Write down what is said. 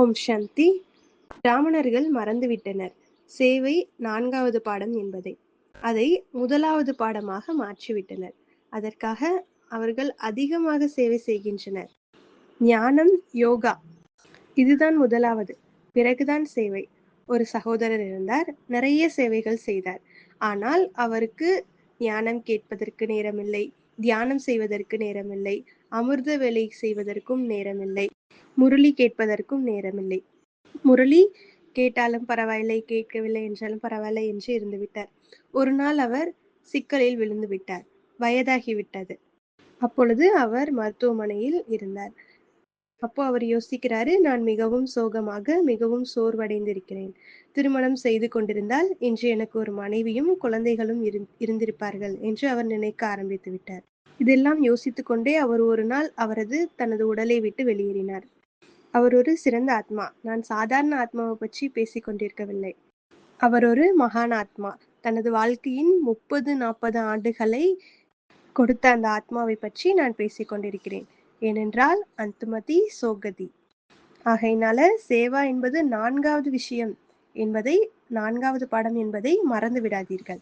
ஓம் சந்தி. பிராமணர்கள் மறந்துவிட்டனர். சேவை நான்காவது பாடம் என்பதை. அதை முதலாவது பாடமாக மாற்றிவிட்டனர். அதற்காக அவர்கள் அதிகமாக சேவை செய்கின்றனர். ஞானம் யோகா. இதுதான் முதலாவது. பிறகுதான் சேவை. ஒரு சகோதரர் இருந்தார். நிறைய சேவைகள் செய்தார். ஆனால் அவருக்கு ஞானம் கேட்பதற்கு நேரமில்லை. தியானம் செய்வதற்கு நேரமில்லை. அமிர்த வேலை செய்வதற்கும் நேரமில்லை. முரளி கேட்பதற்கும் நேரமில்லை. முரளி கேட்டாலும் பரவாயில்லை கேட்கவில்லை என்றாலும் பரவாயில்லை என்று இருந்து விட்டார் ஒரு நாள் அவர் சிக்கலில் விழுந்து விட்டார். வயதாகிவிட்டது அப்பொழுது அவர் மருத்துவமனையில் இருந்தார். அப்போ அவர் யோசிக்கிறாரு நான் மிகவும் சோகமாக மிகவும் சோர்வடைந்திருக்கிறேன். திருமணம் செய்து கொண்டிருந்தால் இன்று எனக்கு ஒரு மனைவியும் குழந்தைகளும் இருந்திருப்பார்கள் என்று அவர் நினைக்க ஆரம்பித்து விட்டார். இதெல்லாம் யோசித்து கொண்டே அவர் ஒரு நாள் அவரது தனது உடலை விட்டு வெளியேறினார். அவர் ஒரு சிறந்த ஆத்மா. நான் சாதாரண ஆத்மாவை பற்றி பேசிக் கொண்டிருக்கவில்லை. அவர் ஒரு மகான் ஆத்மா. தனது வாழ்க்கையின் முப்பது நாற்பது ஆண்டுகளை கொடுத்த அந்த ஆத்மாவை பற்றி நான் பேசிக் கொண்டிருக்கிறேன். ஏனென்றால் அந்துமதி சோகதி. ஆகையினால சேவா என்பது நான்காவது விஷயம் என்பதை நான்காவது பாடம் என்பதை மறந்து விடாதீர்கள்